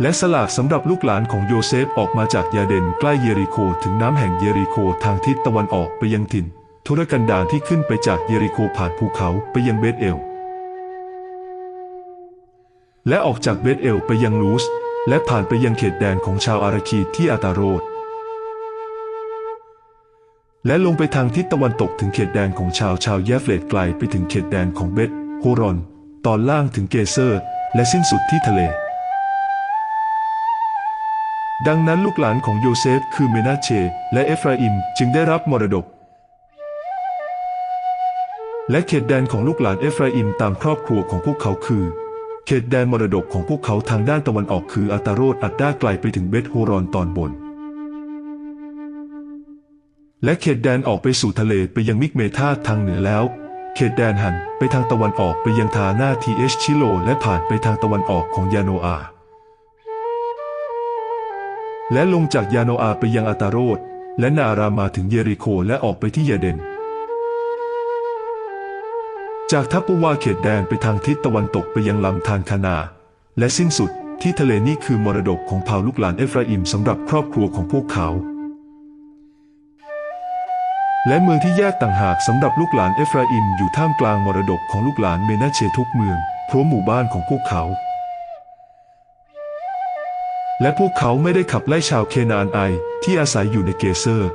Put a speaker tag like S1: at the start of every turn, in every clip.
S1: และสลากสำหรับลูกหลานของโยเซฟออกมาจากยาเดนใกล้เยริโคถึงน้ำแห่งเยริโคทางทิศตะวันออกไปยังถิ่นทุรกันดารที่ขึ้นไปจากเยริโคผ่านภูเขาไปยังเบธเอล และออกจากเบธเอลไปยังลูส และผ่านไปยังเขตแดนของชาวอาราคีที่อาตาโรดและลงไปทางทิศตะวันตกถึงเขตแดนของชาวชาวแยฟเลตไกลไปถึงเขตแดนของเบธโฮรอน ตอนล่างถึงเกเซอร์ และสิ้นสุดที่ทะเล ดังนั้นลูกหลานของโยเซฟคือเมนาเช และเอฟราอิมจึงได้รับมรดก และเขตแดนของลูกหลานเอฟราอิมตามครอบครัวของพวกเขาคือ เขตแดนมรดกของพวกเขาทางด้านตะวันออกคืออาตาโรดอัดด้าไกลไปถึงเบธโฮรอนตอนบน และเขตแดนออกไปสู่ทะเลไปยังมิกเมธาทางเหนือแล้วเขตแดนหันไปทางตะวันออกไปยังทาหน้าทีเอชชิโล และผ่านไปทางตะวันออกของยาโนอา และลงจากยาโนอาไปยังอาตาโรดและนารามาถึงเยริโคและออกไปที่ยาเดน จากทัพปุวาเขตแดนไปทางทิศตะวันตกไปยังลำธารคานา และสิ้นสุดที่ทะเลนี่คือมรดกของเผ่าลูกหลานเอฟราอิมสำหรับครอบครัวของพวกเขา และเมืองที่แยกต่างหากสำหรับลูกหลานเอฟราอิมอยู่ท่ามกลางมรดกของลูกหลานเมนาเชทุกเมืองพราะหมู่บ้านของพวกเขา และพวกเขาไม่ได้ขับไล่ชาวเคนาอันไอที่อาศัยอยู่ในเกเซอร์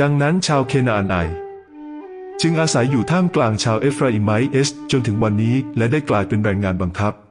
S1: ดังนั้นชาวเคนาอันไอจึงอาศัยอยู่ท่ามกลางชาวเอฟราอิมไมเอสจนถึงวันนี้และได้กลายเป็นแรงงานบังคับ